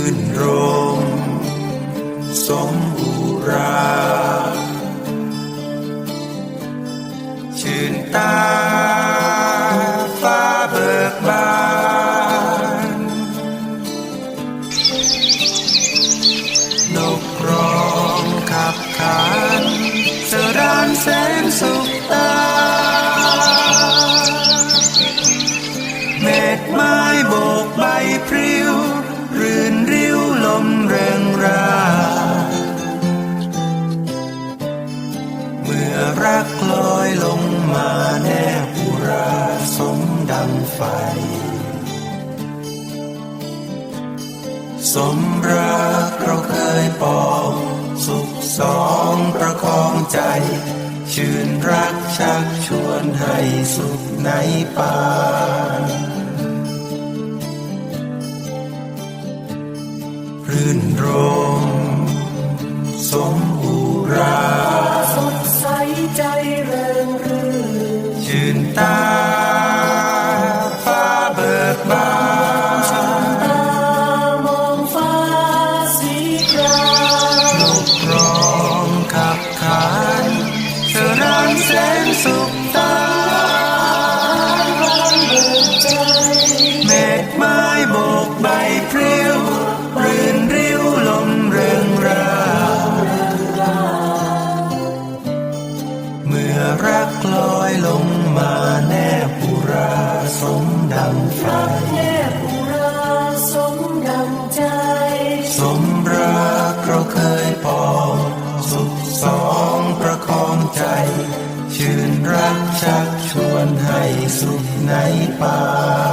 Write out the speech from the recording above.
รื่นรม สมบูรา ชื่นตา ฟ้าเบิกบานนกร้องขับขานสรานแสนสุขตาเม็ดไม้โบกใบพริ้ว มดังไฟ สมรักเราเคยปอง สุขสองประคองใจ ชื่นรักชักชวนให้สุขในป่ารื่นรมสม สรานแสนสุขตาความเบิกใจเมฆไม้โบกใบพริ้วรื่นริ้วลมเริงราเมื่อรักลอยลงมาแนบปุราสมดังไฟแนบอุราสมดังใจ สมรักเราเคย ชื่นรักชักชวนให้สุขในป่า